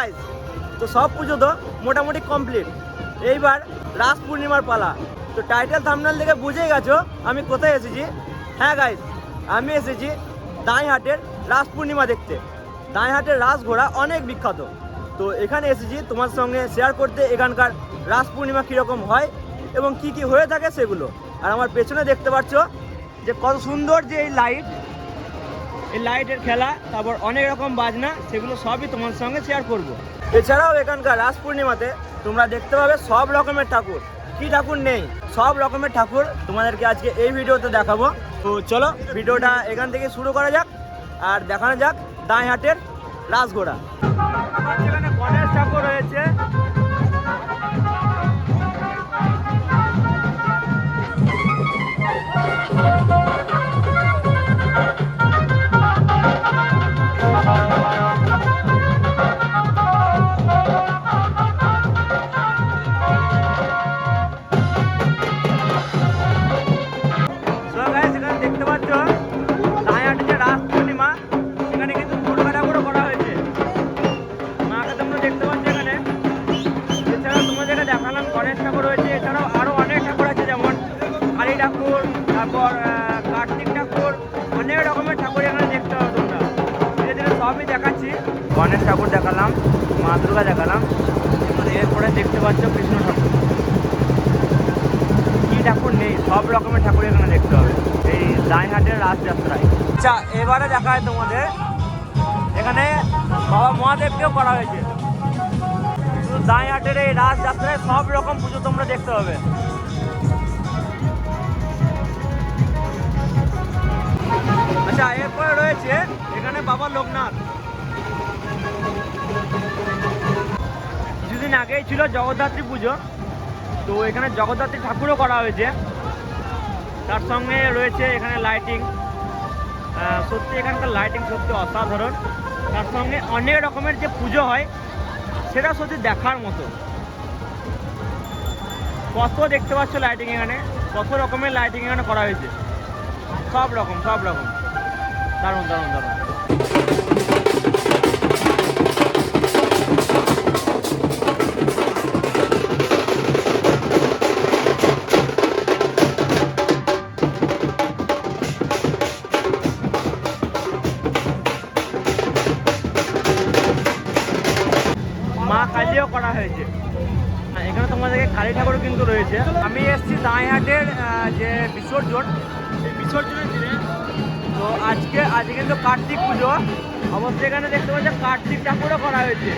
Guys তো সব পুজো তো মোটামুটি কমপ্লিট এইবার রাস পূর্ণিমার পালা। তো টাইটেল থামনাল দেখে বুঝেই গেছো আমি কোথায় এসেছি? হ্যাঁ গাইজ আমি এসেছি দাঁইহাটের রাস পূর্ণিমা দেখতে। দাঁইহাটের রাস ঘোড়া অনেক বিখ্যাত। তো এখানে এসেছি তোমার সঙ্গে শেয়ার করতে এখানকার রাস পূর্ণিমা কীরকম হয় এবং কি কি হয়ে থাকে সেগুলো। আর আমার পেছনে দেখতে পাচ্ছ যে কত সুন্দর যে এই লাইট এই লাইটের খেলা তারপর অনেক রকম বাজনা সেগুলো সবই তোমার সঙ্গে শেয়ার করব। এছাড়াও এখানকার রাস পূর্ণিমাতে তোমরা দেখতে পাবে সব রকমের ঠাকুর। কি ঠাকুর নেই সব রকমের ঠাকুর তোমাদেরকে আজকে এই ভিডিওতে দেখাবো। তো চলো ভিডিওটা এখান থেকে শুরু করা যাক আর দেখানো যাক দাঁইহাটের রাসঘোড়া এখানে গণেশ ঠাকুর রয়েছে ধীরে দেখাচ্ছি, গণেশ ঠাকুর দেখালাম, মা দুর্গা দেখালাম এরপরে দেখতে পাচ্ছ কৃষ্ণ ঠাকুর। কি ঠাকুর নেই, সব রকমের ঠাকুর এখানে দেখতে হবে। এই দাইহাটের রাসযাত্রায় আচ্ছা এবারে দেখায় তোমাদের, এখানে বাবা মহাদেবকেও করা হয়েছে। শুধু দাইহাটের এই রাসযাত্রায় সব রকম পুজো তোমরা দেখতে হবে আগেই ছিল জগদ্ধাত্রী পুজো। তো এখানে জগদ্ধাত্রী ঠাকুরও করা হয়েছে। তার সঙ্গে রয়েছে এখানে লাইটিং সত্যি এখানকার লাইটিং সত্যি অসাধারণ। তার সঙ্গে অনেক রকমের যে পুজো হয়, সেটা সত্যি দেখার মতো। কত দেখতে পাচ্ছ লাইটিং এখানে? কত রকমের লাইটিং এখানে করা হয়েছে? সব রকম সব রকম। দারুণ দারুণ দারুণ। করা হয়েছে। হ্যাঁ, এখানে তোমাদেরকে কালী ঠাকুরও কিন্তু রয়েছে। আমি এসেছি দাঁইহাটের যে বিসর্জন। সেই বিসর্জনের তো আজকে আজকে কিন্তু কার্তিক পুজো। অবশ্যই এখানে দেখতে পাচ্ছি কার্তিক ঠাকুরও করা হয়েছে।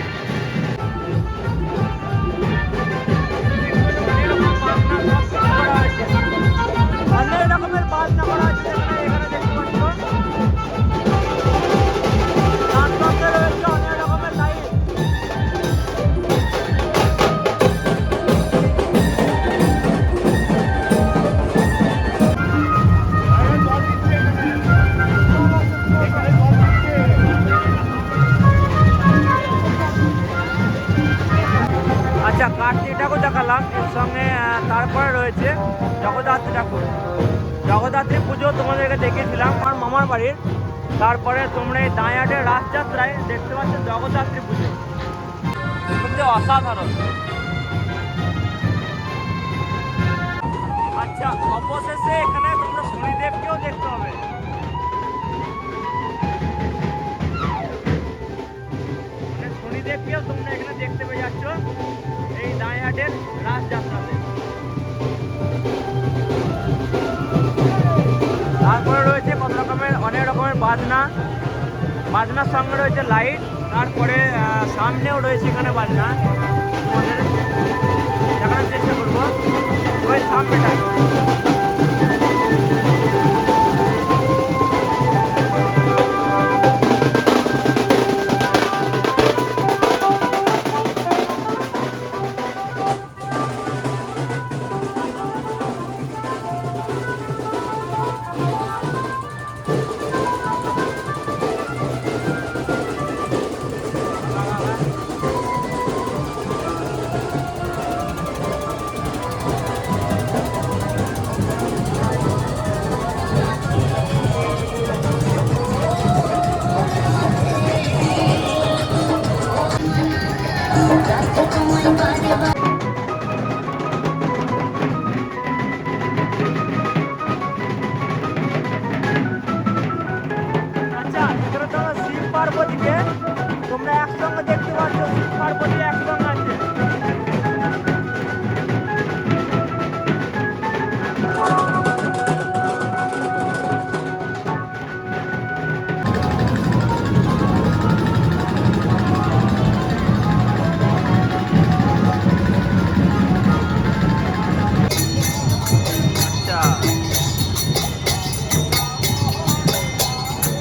কার্তিক ঠাকুর দেখালাম, এর সঙ্গে তারপরে রয়েছে জগদ্ধাত্রী ঠাকুর। জগদ্ধাত্রী পুজো তোমাদেরকে দেখিয়েছিলাম আমার মামার বাড়ির তারপরে তোমরা এই দাঁয়াটের রাসযাত্রায় দেখতে পাচ্ছ জগদ্ধাত্রী পুজো। সত্যি অসাধারণ। আচ্ছা অবশেষে এখানে তোমরা শনিদেবকেও দেখতে হবে। বাজনা। বাজনার সঙ্গে রয়েছে লাইট তারপরে সামনেও রয়েছে এখানে বাজনা।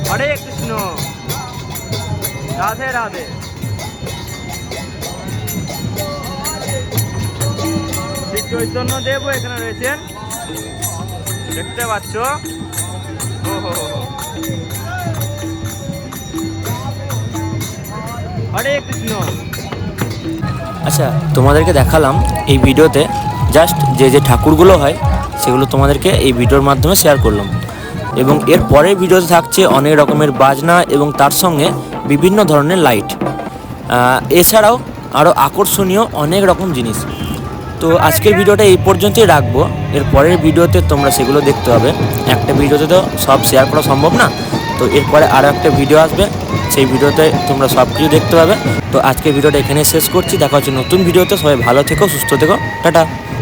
হরে কৃষ্ণ। রাধে রাধে। চৈতন্য দেবও এখানে রয়েছেন। দেখতে পাচ্ছ? ও। হরে কৃষ্ণ। আচ্ছা তোমাদেরকে দেখালাম এই ভিডিওতে জাস্ট যে যে ঠাকুরগুলো হয়, সেগুলো তোমাদেরকে এই ভিডিওর মাধ্যমে শেয়ার করলাম। এবং এর পরের ভিডিওতে থাকছে অনেক রকমের বাজনা এবং তার সঙ্গে বিভিন্ন ধরনের লাইট এছাড়াও আরও আকর্ষণীয় অনেক রকম জিনিস। তো আজকের ভিডিওটা এই পর্যন্তই রাখব। এর পরের ভিডিওতে তোমরা সেগুলো দেখতে হবে। একটা ভিডিওতে তো সব শেয়ার করা সম্ভব না। তো এরপরে আরও একটা ভিডিও আসবে। সেই ভিডিওতে তোমরা সব কিছু দেখতে পাবে। তো আজকের ভিডিওটা এখানে শেষ করছি। দেখা হচ্ছে নতুন ভিডিওতে। সবাই ভালো থেকো, সুস্থ থেকো। টাটা।